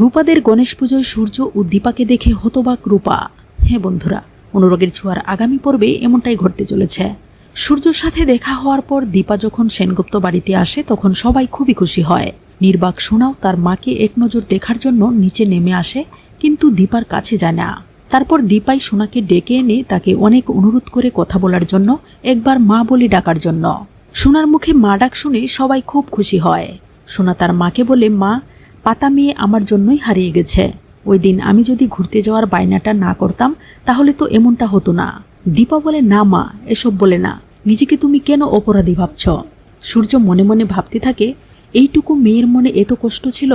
রূপাদের গণেশ পুজোয় সূর্য ও দীপাকে দেখে হতবাক রূপা। হ্যাঁ বন্ধুরা, অনুরাগের ছোঁয়ার আগামী পর্বে এমনটাই ঘটতে চলেছে। সূর্যর সাথে দেখা হওয়ার পর দীপা যখন সেনগুপ্ত বাড়িতে আসে, তখন সবাই খুবই খুশি হয়। নির্বাক শোনাও তার মাকে এক নজর দেখার জন্য নিচে নেমে আসে, কিন্তু দীপার কাছে যায় না। তারপর দীপাই সোনাকে ডেকে এনে তাকে অনেক অনুরোধ করে কথা বলার জন্য, একবার মা বলে ডাকার জন্য। সোনার মুখে মা ডাক শুনে সবাই খুব খুশি হয়। সোনা তার মাকে বলে, মা পাতা মেয়ে আমার জন্যই হারিয়ে গেছে। ওই দিন আমি যদি ঘুরতে যাওয়ার বায়নাটা না করতাম, তাহলে তো এমনটা হতো না। দীপা বলে, না মা, এসব বলে না। নিজেকে তুমি কেন অপরাধী ভাবছ? সূর্য মনে মনে ভাবতে থাকে, এইটুকু মেয়ের মনে এত কষ্ট ছিল?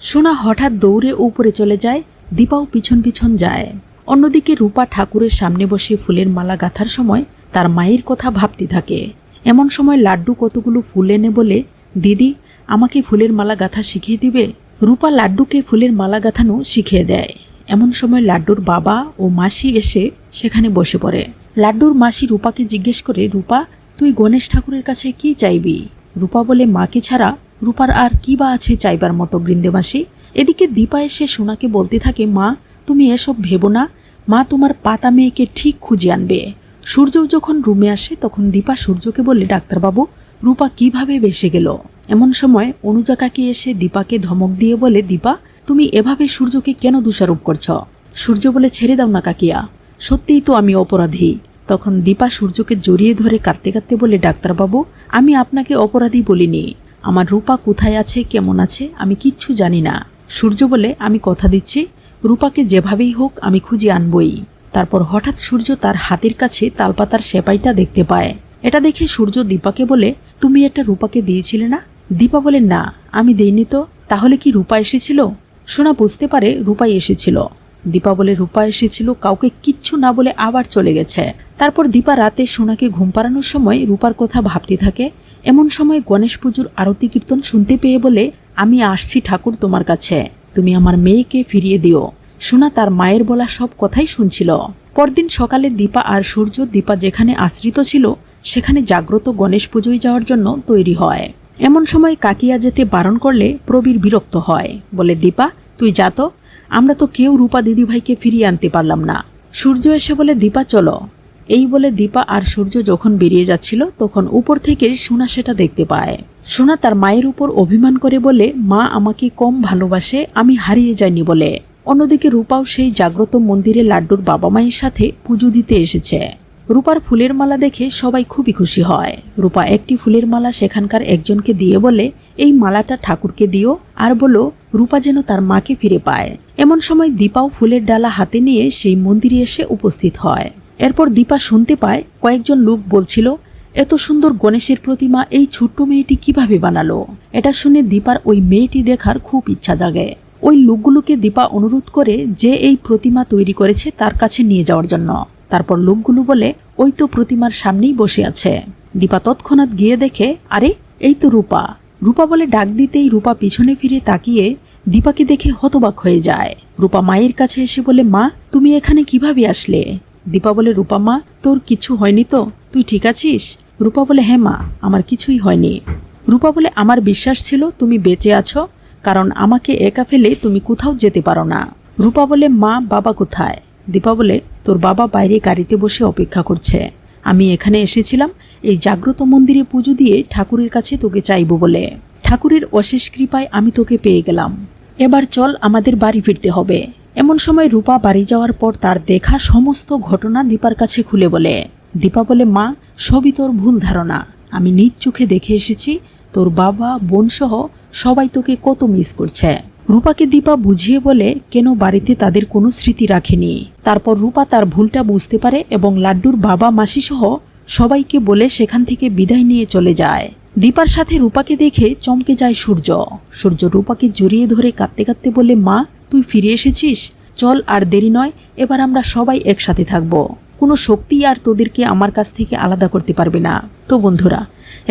সোনা হঠাৎ দৌড়ে উপরে চলে যায়, দীপাও পিছন পিছন যায়। অন্যদিকে রূপা ঠাকুরের সামনে বসে ফুলের মালা গাঁথার সময় তার মায়ের কথা ভাবতে থাকে। এমন সময় লাড্ডু কতগুলো ফুল এনে বলে, দিদি, আমাকে ফুলের মালা গাঁথা শিখিয়ে দিবে রূপা লাড্ডুকে ফুলের মালা গাঁথানো শিখিয়ে দেয়। এমন সময় লাড্ডুর বাবা ও মাসি এসে সেখানে বসে পড়ে। লাড্ডুর মাসি রূপাকে জিজ্ঞেস করে, রূপা, তুই গণেশ ঠাকুরের কাছে কি চাইবি? রূপা বলে, মাকে ছাড়া রূপার আর কি বা আছে চাইবার মতো বৃন্দেমাসি এদিকে দীপা এসে সোনাকে বলতে থাকে, মা, তুমি এসব ভেবো না। মা তোমার পাতা মেয়েকে ঠিক খুঁজে আনবে। সূর্য যখন রুমে আসে, তখন দীপা সূর্যকে বললে ডাক্তারবাবু, রূপা কীভাবে বেসে গেল? এমন সময় অনুজা কাকি এসে দীপাকে ধমক দিয়ে বলে, দীপা, তুমি এভাবে সূর্যকে কেন দোষারোপ করছ? সূর্য বলে ছেড়ে দাও না কাকিয়া। সত্যিই তো আমি অপরাধী। তখন দীপা সূর্যকে জড়িয়ে ধরে কাঁদতে কাঁদতে বলে, ডাক্তারবাবু, আমি আপনাকে অপরাধী বলিনি। আমার রূপা কোথায় আছে, কেমন আছে, আমি কিচ্ছু জানি না। সূর্য বলে, আমি কথা দিচ্ছি। রূপাকে যেভাবেই হোক, আমি খুঁজে আনবই। তারপর হঠাৎ সূর্য তার হাতের কাছে তালপাতার সেপাইটা দেখতে পায়। এটা দেখে সূর্য দীপাকে বলে, তুমি এটা রূপাকে দিয়েছিলে না? দীপা বলে, না, আমি দেইনি তো, তাহলে কি রূপা এসেছিল? সোনা বুঝতে পারে রূপাই এসেছিল। দীপা বলে, রূপা এসেছিল, কাউকে কিচ্ছু না বলে আবার চলে গেছে। তারপর দীপা রাতে সোনাকে ঘুম পাড়ানোর সময় রূপার কথা ভাবতে থাকে। এমন সময় গণেশ পুজোর আরতি কীর্তন শুনতে পেয়ে বলে, আমি আসছি ঠাকুর তোমার কাছে, তুমি আমার মেয়েকে ফিরিয়ে দিও। সোনা তার মায়ের বলা সব কথাই শুনছিল। পরদিন সকালে দীপা আর সূর্য, দীপা যেখানে আশ্রিত ছিল, সেখানে জাগ্রত গণেশ পুজোয় যাওয়ার জন্য তৈরি হয়। এমন সময় কাকিয়া যেতে বারণ করলে প্রবীর বিরক্ত হয়, বলে, দীপা, তুই যা তো। আমরা তো কেউ রূপা দিদিভাইকে ফিরিয়ে আনতে পারলাম না। সূর্য এসে বলে, দীপা, চলো। এই বলে দীপা আর সূর্য যখন বেরিয়ে যাচ্ছিল, তখন উপর থেকে সোনা সেটা দেখতে পায়। সোনা তার মায়ের উপর অভিমান করে বলে, মা আমাকে কম ভালোবাসে, আমি হারিয়ে যাইনি বলে। অন্যদিকে রূপাও সেই জাগ্রত মন্দিরে লাড্ডুর বাবা মায়ের সাথে পুজো দিতে এসেছে। রূপার ফুলের মালা দেখে সবাই খুবই খুশি হয়। রূপা একটি ফুলের মালা সেখানকার একজনকে দিয়ে বলে, এই মালাটা ঠাকুরকে দিও। আর বলো, রূপা যেন তার মাকে ফিরে পায়। এমন সময় দীপাও ফুলের ডালা হাতে নিয়ে সেই মন্দিরে এসে উপস্থিত হয়। এরপর দীপা শুনতে পায়, কয়েকজন লোক বলছিল, এত সুন্দর গণেশের প্রতিমা এই ছোট্ট মেয়েটি কীভাবে বানালো? এটা শুনে দীপার ওই মেয়েটি দেখার খুব ইচ্ছা জাগে। ওই লোকগুলোকে দীপা অনুরোধ করে যে এই প্রতিমা তৈরি করেছে তার কাছে নিয়ে যাওয়ার জন্য। তারপর লোকগুলো বলে, ওই তো প্রতিমার সামনেই বসে আছে। দীপা তৎক্ষণাৎ গিয়ে দেখে, আরে, এই তো রূপা। রূপা বলে ডাক দিতেই রূপা পিছনে ফিরে তাকিয়ে দীপাকে দেখে হতবাক হয়ে যায়। রূপা মায়ের কাছে এসে বলে, মা, তুমি এখানে কীভাবে আসলে? দীপা বলে, রূপা মা, তোর কিছু হয়নি তো? তুই ঠিক আছিস? রূপা বলে হ্যাঁ মা, আমার কিছুই হয়নি। রূপা বলে, আমার বিশ্বাস ছিল তুমি বেঁচে আছো, কারণ আমাকে একা ফেলে তুমি কোথাও যেতে পারো না। রূপা বলে, মা, বাবা কোথায়? দীপা বলে তোর বাবা বাইরে গাড়িতে বসে অপেক্ষা করছে। আমি এখানে এসেছিলাম, এই জাগ্রত মন্দিরে পুজো দিয়ে ঠাকুরের কাছে তোকে চাইব বলে। ঠাকুরের অশেষ কৃপায় আমি তোকে পেয়ে গেলাম। এবার চল আমাদের বাড়ি ফিরতে হবে। এমন সময় রূপা বাড়ি যাওয়ার পর তার দেখা সমস্ত ঘটনা দীপার কাছে খুলে বলে, দীপা বলে, মা, সবই তোর ভুল ধারণা। আমি নিজ চোখে দেখে এসেছি, তোর বাবা, বোনসহ সবাই তোকে কত মিস করছে। রূপাকে দীপা বুঝিয়ে বলে, কেন বাড়িতে তাদের কোনো স্মৃতি রাখেনি? তারপর রূপা তার ভুলটা বুঝতে পারে এবং লাড্ডুর বাবা মাসি সহ সবাইকে বলে সেখান থেকে বিদায় নিয়ে চলে যায়। দীপার সাথে রূপাকে দেখে চমকে যায় সূর্য। সূর্য রূপাকে জড়িয়ে ধরে কাঁদতে কাঁদতে বলে, মা, তুই ফিরে এসেছিস? চল আর দেরি নয়, এবার আমরা সবাই একসাথে থাকব। কোনো শক্তি আর তোদেরকে আমার কাছ থেকে আলাদা করতে পারবে না। তো বন্ধুরা,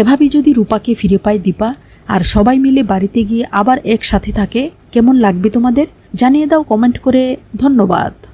এভাবেই যদি রূপাকে ফিরে পায় দীপা, আর সবাই মিলে বাড়িতে গিয়ে আবার একসাথে থাকে কেমন লাগবে তোমাদের? জানিয়ে দাও কমেন্ট করে। ধন্যবাদ।